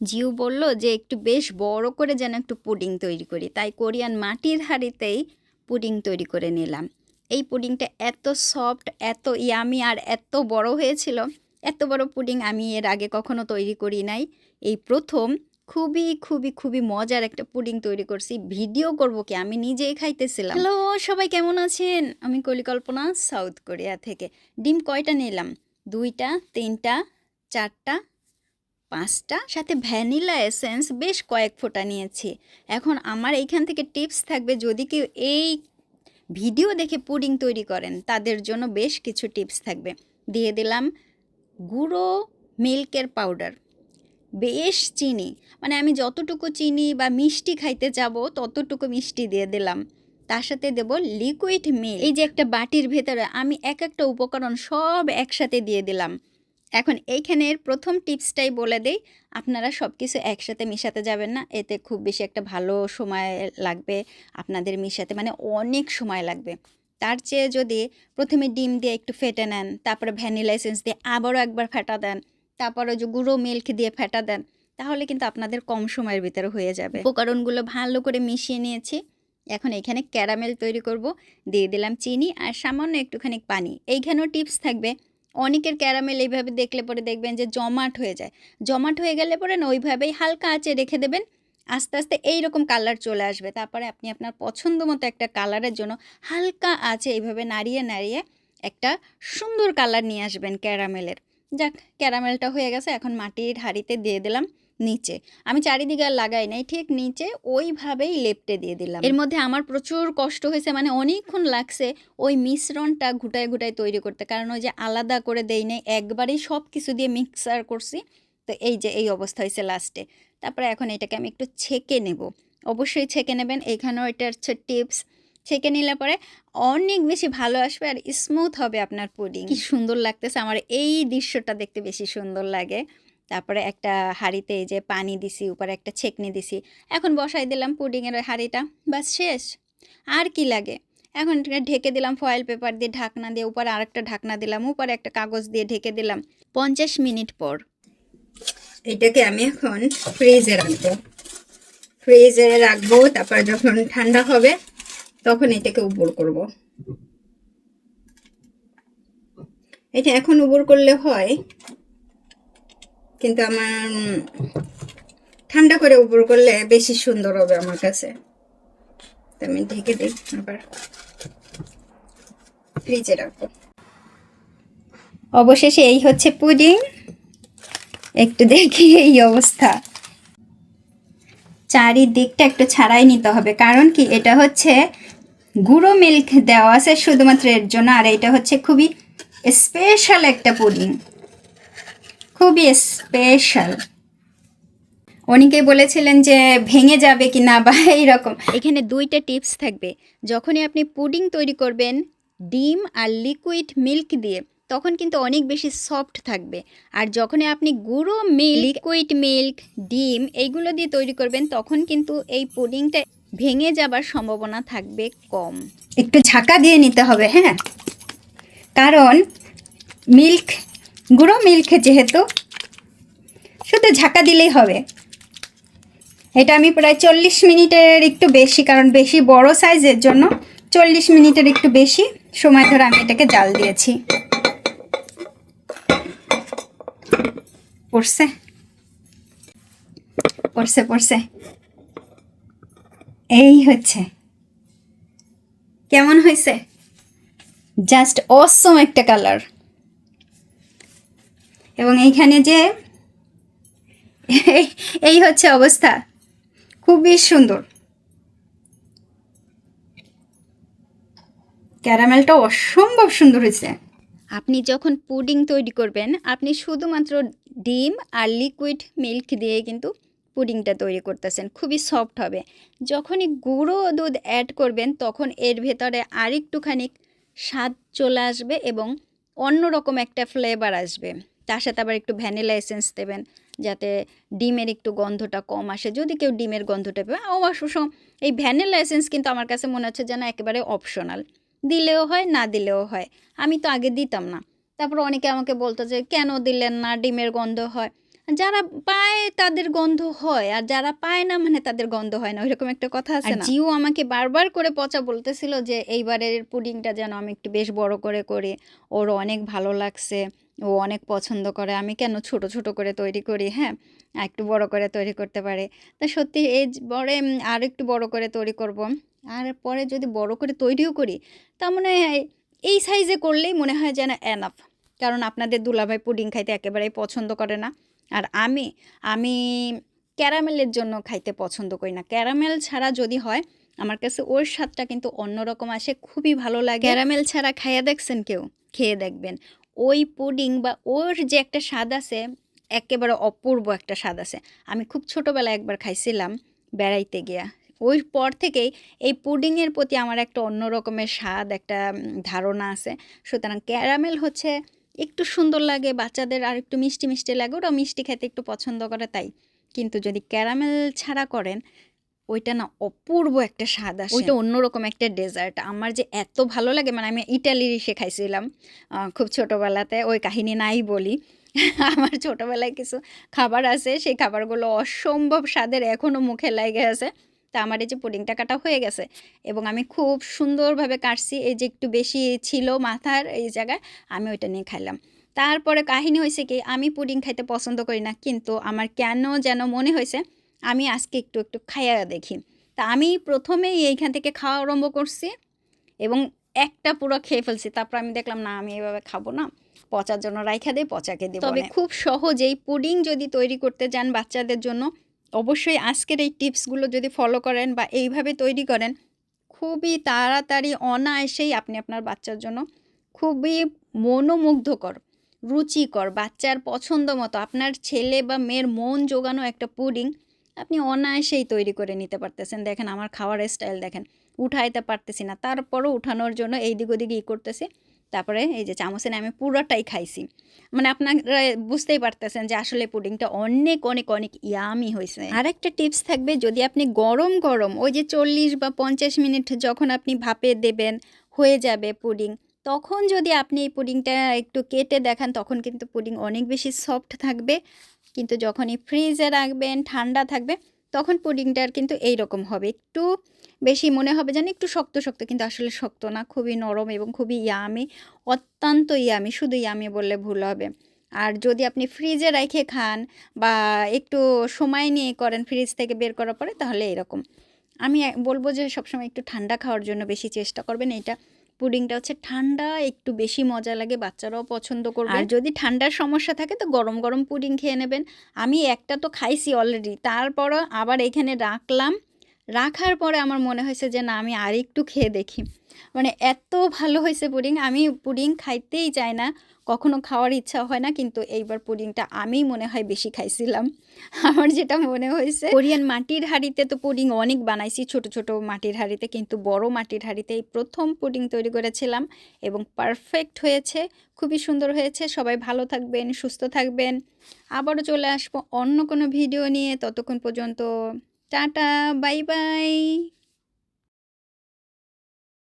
জিউ বলল যে একটু বেশ বড় করে যেন একটু পুডিং তৈরি করি। তাই কোরিয়ান মাটির হাঁড়িতেই পুডিং তৈরি করে নিলাম। এই পুডিংটা এত সফট, এত ইয়ামি আর এত বড় হয়েছিল। এত বড় পুডিং আমি এর আগে কখনো তৈরি করি নাই। এই প্রথম খুবই খুবই খুবই মজার একটা পুডিং তৈরি করছি। ভিডিও করব কি? আমি নিজেই খাইতেছিলাম। হ্যালো, সবাই কেমন আছেন? আমি কলিকল্পনা, সাউথ কোরিয়া থেকে। ডিম কয়টা নিলাম? দুইটা, তিনটা, চারটা? পাঁচটা। সাথে ভ্যানিলা এসেন্স বেশ কয়েক ফোঁটা নিয়েছি। এখন আমার এইখান থেকে টিপস থাকবে যদি কেউ এই ভিডিও দেখে পুডিং তৈরি করেন, তাদের জন্য বেশ কিছু টিপস থাকবে। দিয়ে দিলাম গুঁড়ো মিল্কের পাউডার। বেশ চিনি। মানে আমি যতটুকু চিনি বা মিষ্টি খাইতে যাব, ততটুকু মিষ্টি দিয়ে দিলাম। তার সাথে দেব লিকুইড মিল্ক। এই যে একটা বাটির ভেতরে আমি এক একটা উপকরণ সব একসাথে দিয়ে দিলাম। এখন এইখানের প্রথম টিপসটাই বলে দেই, আপনারা সব কিছু একসাথে মিশাতে যাবেন না, এতে খুব বেশি একটা ভালো সময় লাগবে আপনাদের মিশাতে মানে অনেক সময় লাগবে। তার চেয়ে যদি প্রথমে ডিম দিয়ে একটু ফেটে নেন, তারপরে ভ্যানিলা এসেন্স দিয়ে আবারও একবার ফেটা দেন, তারপরে যে গুঁড়ো মিল্ক দিয়ে ফেটা দেন, তাহলে কিন্তু আপনাদের কম সময়ের ভিতরে হয়ে যাবে। উপকরণগুলো ভালো করে মিশিয়ে নিয়েছি, এখন এখানে ক্যারামেল তৈরি করব, দিয়ে দিলাম চিনি আর সামান্য একটুখানি পানি। এইখানেও টিপস থাকবে অনেকের ক্যারামেল এইভাবে দেখলে পরে দেখবেন যে জমাট হয়ে যায়। জমাট হয়ে গেলে পরে না ওইভাবেই হালকা আঁচে রেখে দেবেন। আস্তে আস্তে এইরকম কালার চলে আসবে। তারপরে আপনি আপনার পছন্দ মতো একটা কালারের জন্য হালকা আঁচে এইভাবে নাড়িয়ে নাড়িয়ে একটা সুন্দর কালার নিয়ে আসবেন ক্যারামেলের। যাক, ক্যারামেলটা হয়ে গেছে। এখন মাটির হাঁড়িতে দিয়ে দিলাম। নিচে। আমি চারিদিকে আর লাগাই নাই, ঠিক নিচে ওইভাবেই লেপটে দিয়ে দিলাম। এর মধ্যে আমার প্রচুর কষ্ট হয়েছে মানে অনেকক্ষণ লাগছে ওই মিশ্রণটা ঘুটায় ঘুটায় তৈরি করতে। কারণ ওই যে আলাদা করে দেই নাই, একবারেই সব কিছু দিয়ে মিক্সার করছি। তো এই যে এই অবস্থা হয়েছে লাস্টে। তারপরে এখন এটাকে আমি একটু ছেঁকে নেব। অবশ্যই ছেঁকে নেবেন, এখানেও এটা হচ্ছে টিপস। ছেঁকে নিলে পরে অনেক বেশি ভালো আসবে আর স্মুথ হবে আপনার পুডিং কি সুন্দর লাগতেছে, আমার এই দৃশ্যটা দেখতে বেশি সুন্দর লাগে। তারপরে একটা হাঁড়িতে এই যে পানি দিছি, উপরে একটা ছেকনি দিছি। এখন বসাই দিলাম পুডিংয়ের হাঁড়িটা বাস শেষ। আর কি লাগে? এখন ঢেকে দিলাম ফয়েল পেপার দিয়ে ঢাকনা দিয়ে, উপরে আরেকটা ঢাকনা দিলাম, উপরে একটা কাগজ দিয়ে ঢেকে দিলাম। পঞ্চাশ মিনিট পর। এটাকে আমি এখন ফ্রিজে রাখব। ফ্রিজে রাখব, তারপর যখন ঠান্ডা হবে, তখন এটাকে উপর করব। এটা এখন উপর করলে হয় কিন্তু আমার ঠান্ডা করে উপর করলে বেশি সুন্দর হবে আমার কাছে। আমি ঢেকে দিই আবার। ফ্রিজে রাখব। অবশেষে এই হচ্ছে পুডিং। একটু দেখি এই অবস্থা। চারিদিকটা একটু ছাড়াই নিতে হবে, কারণ কি এটা হচ্ছে গুঁড়ো মিল্ক দেওয়া আছে শুধুমাত্র এর জন্য, আর এটা হচ্ছে খুবই স্পেশাল একটা পুডিং। খুবই স্পেশাল অনেকেই বলেছিলেন যে ভেঙে যাবে কি না বা এইরকম। এখানে দুইটা টিপস থাকবে। যখনই আপনি পুডিং তৈরি করবেন ডিম আর লিকুইড মিল্ক দিয়ে তখন কিন্তু অনেক বেশি সফট থাকবে। আর যখনই আপনি গুঁড়ো মিল্ক লিকুইড মিল্ক ডিম এইগুলো দিয়ে তৈরি করবেন তখন কিন্তু এই পুডিংটা ভেঙে যাবার সম্ভাবনা থাকবে কম। একটু ঝাঁকা দিয়ে নিতে হবে হ্যাঁ? কারণ মিল্ক গুঁড়ো মিল্ক যেহেতু, শুধু ঝাঁকা দিলেই হবে। এটা আমি প্রায় চল্লিশ মিনিটের একটু বেশি, কারণ বেশি বড় সাইজের জন্য চল্লিশ মিনিটের একটু বেশি সময় ধরে আমি এটাকে জাল দিয়েছি। পড়ছে? পড়ছে পড়ছে। এই হচ্ছে। কেমন হয়েছে? জাস্ট অসম একটা কালার এবং এইখানে যে এই- হচ্ছে অবস্থা। খুবই সুন্দর। ক্যারামেলটা অসম্ভব সুন্দর হয়েছে। আপনি যখন পুডিং তৈরি করবেন, আপনি শুধুমাত্র ডিম আর লিকুইড মিল্ক দিয়ে কিন্তু পুডিংটা তৈরি করতেছেন। খুবই সফট হবে। যখনই গুঁড়ো দুধ অ্যাড করবেন, তখন এর ভেতরে আরেকটুখানি স্বাদ চলে আসবে এবং অন্যরকম একটা ফ্লেভার আসবে। তার সাথে আবার একটু ভ্যানিলা এসেন্স দেবেন যাতে ডিমের একটু গন্ধটা কম আসে। যদি কেউ ডিমের গন্ধটা পাবে অবশ্য এই ভ্যানিলা এসেন্স কিন্তু আমার কাছে মনে হচ্ছে যেন একেবারে অপশনাল। দিলেও হয় না দিলেও হয়। আমি তো আগে দিতাম না। তারপর অনেকে আমাকে বলতো যে কেন দিলেন না? ডিমের গন্ধ হয়। যারা পায় তাদের গন্ধ হয় আর যারা পায় না মানে তাদের গন্ধ হয় না। ওইরকম একটা কথা আছে না? জিও আমাকে বারবার করে পচা বলতেছিল যে এইবারের পুডিংটা যেন আমি একটু বেশ বড় করে করি। ওর অনেক ভালো লাগছে। ও অনেক পছন্দ করে। আমি কেন ছোট ছোট করে তৈরি করি হ্যাঁ? একটু বড় করে তৈরি করতে পারে। তা সত্যি এই পরে আর একটু বড় করে তৈরি করব। আর পরে যদি বড় করে তৈরিও করি তা মনে হয় এই সাইজে করলেই মনে হয় যেন এনাফ কারণ আপনাদের দুলাভাই পুডিং খাইতে একেবারেই পছন্দ করে না। আর আমি আমি ক্যারামেলের জন্য খাইতে পছন্দ করি না। ক্যারামেল ছাড়া যদি হয়, আমার কাছে ওর স্বাদটা কিন্তু অন্যরকম আসে, খুবই ভালো লাগে। ক্যারামেল ছাড়া খাইয়া দেখছেন কেউ? খেয়ে দেখবেন। ওই পুডিং বা ওর যে একটা স্বাদ আছে, একেবারে অপূর্ব একটা স্বাদ আছে। আমি খুব ছোটোবেলায় একবার খাইছিলাম বেড়াইতে গিয়া। ওই পর থেকেই এই পুডিংয়ের প্রতি আমার একটা অন্য রকমের স্বাদ, একটা ধারণা আছে। সুতরাং ক্যারামেল হচ্ছে একটু সুন্দর লাগে, বাচ্চাদের আর একটু মিষ্টি মিষ্টি লাগে ওরা মিষ্টি খেতে একটু পছন্দ করে তাই। কিন্তু যদি ক্যারামেল ছাড়া করেন ওইটা না অপূর্ব একটা স্বাদ আসে। ওইটা অন্যরকম একটা ডেজার্ট আমার যে এত ভালো লাগে মানে আমি ইটালির ইসে খাইছিলাম খুব ছোটোবেলাতে, ওই কাহিনী নাই বলি। আমার ছোটোবেলায় কিছু খাবার আছে, সেই খাবারগুলো অসম্ভব স্বাদের এখনও মুখে লাগে আছে। তা আমার এই যে পুডিংটা কাটা হয়ে গেছে এবং আমি খুব সুন্দরভাবে কাটছি, এই যে একটু বেশি ছিল মাথার এই জায়গায়, আমি ওইটা নিয়ে খাইলাম। তারপরে কাহিনী হয়েছে কি, আমি পুডিং খাইতে পছন্দ করি না, কিন্তু আমার কেন যেন মনে হয়েছে আমি আজকে একটু একটু খাইয়া দেখি। তা আমি প্রথমেই এইখান থেকে খাওয়া আরম্ভ করছি এবং একটা পুরো খেয়ে ফেলছি। তারপর আমি দেখলাম না আমি এভাবে খাব না। পচার জন্য রাইখা দিয়ে পচাকে দেবো তবে খুব সহজেই পুডিং যদি তৈরি করতে যান বাচ্চাদের জন্য অবশ্যই আজকের এই টিপসগুলো যদি ফলো করেন বা এইভাবে তৈরি করেন খুবই তাড়াতাড়ি অনায়াসেই আপনি আপনার বাচ্চার জন্য খুবই মনোমুগ্ধকর রুচিকর বাচ্চার পছন্দ মতো আপনার ছেলে বা মেয়ের মন জোগানো একটা পুডিং আপনি অনায়াসেই তৈরি করে নিতে পারতেছেন। দেখেন আমার খাওয়ার স্টাইল দেখেন, উঠাইতে পারতেছি না। তারপরও উঠানোর জন্য এই দিক ওদিক ই করতেছি। তারপরে এই যে চামচে আমি পুরোটাই খাইছি। মানে আপনারা বুঝতেই পারতেছেন যে আসলে পুডিংটা অনেক অনেক অনেক ইয়ামি হয়েছে আর একটা টিপস থাকবে, যদি আপনি গরম গরম ওই যে চল্লিশ বা পঞ্চাশ মিনিট যখন আপনি ভাপে দেবেন, হয়ে যাবে পুডিং, তখন যদি আপনি এই পুডিংটা একটু কেটে দেখান, তখন কিন্তু পুডিং অনেক বেশি সফট থাকবে। কিন্তু যখনই ফ্রিজে রাখবেন, ঠান্ডা থাকবে, তখন পুডিংটার কিন্তু এই রকম হবে। একটু বেশি মনে হবে যেন একটু শক্ত শক্ত, কিন্তু আসলে শক্ত না, খুবই নরম এবং খুবই ইয়ামি অত্যন্ত ইয়ামি শুধু ইয়ামি বললে ভুল হবে। আর যদি আপনি ফ্রিজে রেখে খান বা একটু সময় নিয়ে করেন ফ্রিজ থেকে বের করার পরে, তাহলে এরকম আমি বলব যে সবসময় একটু ঠান্ডা খাওয়ার জন্য বেশি চেষ্টা করবেন এটা পুডিংটা হচ্ছে ঠান্ডা, একটু বেশি মজা লাগে, বাচ্চারাও পছন্দ করবে। আর যদি ঠান্ডার সমস্যা থাকে তো গরম গরম পুডিং খেয়ে নেবেন। আমি একটা তো খাইছি অলরেডি তারপরও আবার এখানে রাখলাম। রাখার পরে আমার মনে হয়েছে যে, না, আমি আর একটু খেয়ে দেখি। মানে এত ভালো হয়েছে পুডিং। আমি পুডিং খাইতেই চাই না, কখনো খাওয়ার ইচ্ছা হয় না, কিন্তু এইবার পুডিংটা আমি মনে হয় বেশি খাইছিলাম। আমার যেটা মনে হয়েছে, কোরিয়ান মাটির হাঁড়িতে তো পুডিং অনেক বানাইছি, ছোট ছোট মাটির হাঁড়িতে, কিন্তু বড় মাটির হাঁড়িতে এই প্রথম পুডিং তৈরি করেছিলাম এবং পারফেক্ট হয়েছে, খুবই সুন্দর হয়েছে। সবাই ভালো থাকবেন, সুস্থ থাকবেন। আবারও চলে আসব অন্য কোনো ভিডিও নিয়ে। ততক্ষণ পর্যন্ত টাটা বাই বাই।